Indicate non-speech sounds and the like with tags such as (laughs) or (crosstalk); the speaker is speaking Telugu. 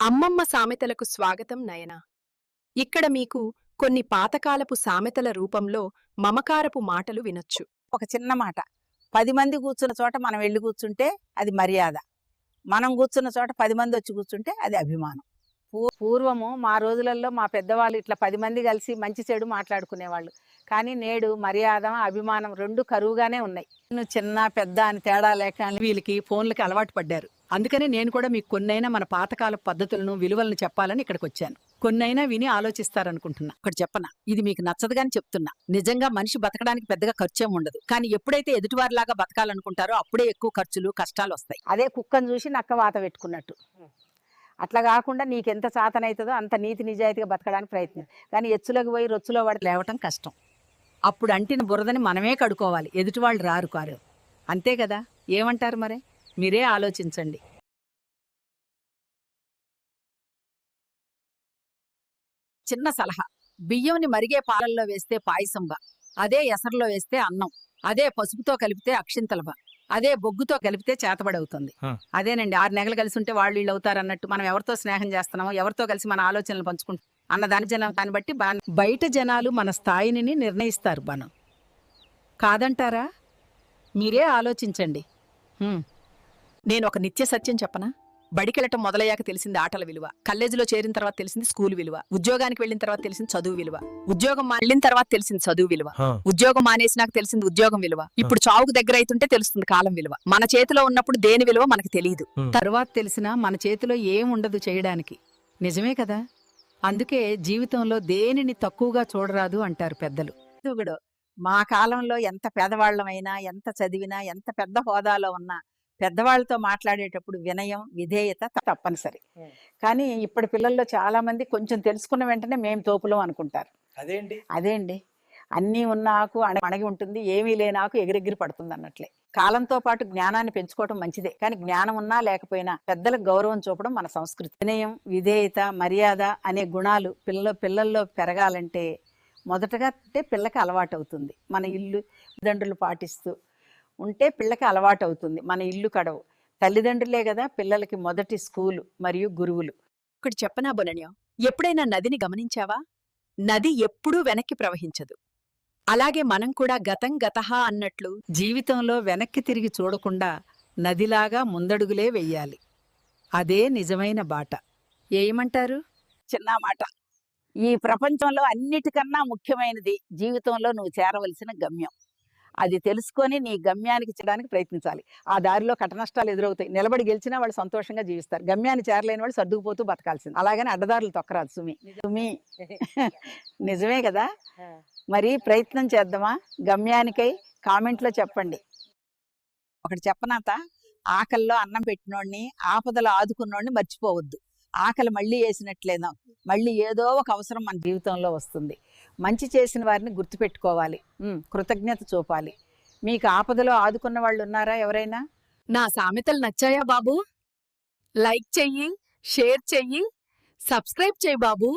అమ్మమ్మ సామెతలకు స్వాగతం నయన. ఇక్కడ మీకు కొన్ని పాతకాలపు సామెతల రూపంలో మమకారపు మాటలు వినొచ్చు. ఒక చిన్న మాట. పది మంది కూర్చున్న చోట మనం వెళ్ళి కూర్చుంటే అది మర్యాద. మనం కూర్చున్న చోట పది మంది వచ్చి కూర్చుంటే అది అభిమానం. పూర్వము మా రోజులలో మా పెద్దవాళ్ళు ఇట్లా పది మంది కలిసి మంచి చెడు మాట్లాడుకునేవాళ్ళు. కానీ నేడు మర్యాద అభిమానం రెండు కరువుగానే ఉన్నాయి. నువ్వు చిన్న పెద్ద అని తేడా లేక వీళ్ళకి ఫోన్లకి అలవాటు పడ్డారు. అందుకనే నేను కూడా మీకు కొన్నైనా మన పాతకాల పద్ధతులను విలువలను చెప్పాలని ఇక్కడికి వచ్చాను. కొన్నైనా విని ఆలోచిస్తారనుకుంటున్నా. ఒకటి చెప్పనా? ఇది మీకు నచ్చదుగాని చెప్తున్నా. నిజంగా మనిషి బతకడానికి పెద్దగా ఖర్చేం ఉండదు. కానీ ఎప్పుడైతే ఎదుటివారిలాగా బతకాలనుకుంటారో అప్పుడే ఎక్కువ ఖర్చులు కష్టాలు వస్తాయి. అదే కుక్కను చూసి నక్క వాత పెట్టుకున్నట్టు. అట్లా కాకుండా నీకు ఎంత సాతనవుతుందో అంత నీతి నిజాయితీగా బతకడానికి ప్రయత్నం. కానీ ఎచ్చులోకి పోయి రొచ్చులో పడి లేవటం కష్టం. అప్పుడు అంటిన బురదని మనమే కడుకోవాలి ఎదుటివాళ్ళు రారు కారు. అంతే కదా? ఏమంటారు మరే? మీరే ఆలోచించండి. చిన్న సలహా. బియ్యంని మరిగే పాలల్లో వేస్తే పాయసంబ అదే ఎసరులో వేస్తే అన్నం అదే పసుపుతో కలిపితే అక్షింతలబా అదే బొగ్గుతో కలిపితే చేతబడవుతుంది. అదేనండి ఆరు నెగలు కలిసి ఉంటే వాళ్ళు వీళ్ళు అవుతారు అన్నట్టు మనం ఎవరితో స్నేహం చేస్తున్నామో ఎవరితో కలిసి మన ఆలోచనలు పంచుకుంటాం అన్న దాని జనం దాన్ని బట్టి బయట జనాలు మన స్థాయిని నిర్ణయిస్తారు బనం. కాదంటారా? మీరే ఆలోచించండి. నేను ఒక నిత్య సత్యం చెప్పనా? బడికెళ్ళటం మొదలయ్యాక తెలిసింది ఆటల విలువ. కాలేజీలో చేరిన తర్వాత తెలిసింది స్కూల్ విలువ. ఉద్యోగానికి వెళ్ళిన తర్వాత తెలిసింది చదువు విలువ. ఉద్యోగం మానిన తర్వాత తెలిసింది చదువు విలువ. ఉద్యోగం మానేసినాక తెలిసింది ఉద్యోగం విలువ. ఇప్పుడు చావుకు దగ్గర అవుతుంటే తెలుస్తుంది కాలం విలువ. మన చేతిలో ఉన్నప్పుడు దేని విలువ మనకు తెలియదు. తర్వాత తెలిసినా మన చేతిలో ఏం ఉండదు చేయడానికి. నిజమే కదా? అందుకే జీవితంలో దేనిని తక్కువగా చూడరాదు అంటారు పెద్దలు. మా కాలంలో ఎంత పేదవాళ్ళమైనా ఎంత చదివినా ఎంత పెద్ద హోదాలో ఉన్నా పెద్దవాళ్ళతో మాట్లాడేటప్పుడు వినయం విధేయత తప్పనిసరి. కానీ ఇప్పటి పిల్లల్లో చాలా మంది కొంచెం తెలుసుకున్న వెంటనే మేము తోపులం అనుకుంటారు. అదేంటి? అదే అండి అన్నీ ఉన్న ఆకు అణ- అణగి ఉంటుంది ఏమీ లేని ఆకు ఎగిరెగిరి పడుతుంది అన్నట్లే. కాలంతో పాటు జ్ఞానాన్ని పెంచుకోవడం మంచిదే. కానీ జ్ఞానం ఉన్నా లేకపోయినా పెద్దలకు గౌరవం చూపడం మన సంస్కృతి. వినయం విధేయత మర్యాద అనే గుణాలు పిల్ల పిల్లల్లో పెరగాలంటే మొదటగా అంటే పిల్లకి అలవాటు అవుతుంది మన ఇల్లు తల్లిదండ్రులు పాటిస్తూ ఉంటే పిల్లకి అలవాటు అవుతుంది మన ఇల్లు కడవు. తల్లిదండ్రులే కదా పిల్లలకి మొదటి స్కూలు మరియు గురువులు. ఒకటి చెప్పనా బొనన్యం ఎప్పుడైనా నదిని గమనించావా? నది ఎప్పుడూ వెనక్కి ప్రవహించదు. అలాగే మనం కూడా గతం గతహ అన్నట్లు జీవితంలో వెనక్కి తిరిగి చూడకుండా నదిలాగా ముందడుగులే వెయ్యాలి. అదే నిజమైన బాట. ఏమంటారు? చిన్న మాట. ఈ ప్రపంచంలో అన్నిటికన్నా ముఖ్యమైనది జీవితంలో నువ్వు చేరవలసిన గమ్యం. అది తెలుసుకొని నీ గమ్యానికి చేరడానికి ప్రయత్నించాలి. ఆ దారిలో కటనష్టాలు ఎదురవుతాయి. నిలబడి గెలిచినా వాళ్ళు సంతోషంగా జీవిస్తారు. గమ్యాన్ని చేరలేని వాళ్ళు సర్దుకుపోతూ బతకాల్సింది. అలాగని అడ్డదారులు తొక్కరాదు సుమి. సుమి (laughs) నిజమే కదా? మరి ప్రయత్నం చేద్దామా? గమ్యానికై కామెంట్లో చెప్పండి. ఒకటి చెప్పనాత ఆకలిలో అన్నం పెట్టినోడిని ఆపదలో ఆదుకున్నోడిని మర్చిపోవద్దు. ఆకలి మళ్ళీ వేసినట్లేదా. మళ్ళీ ఏదో ఒక అవసరం మన జీవితంలో వస్తుంది. మంచి చేసిన వారిని గుర్తుపెట్టుకోవాలి. కృతజ్ఞత చూపాలి. మీకు ఆపదలో ఆదుకున్న వాళ్ళు ఉన్నారా ఎవరైనా? నా సామెతలు నచ్చాయా బాబు? లైక్ చెయ్యి షేర్ చెయ్యి సబ్స్క్రైబ్ చెయ్యి బాబు.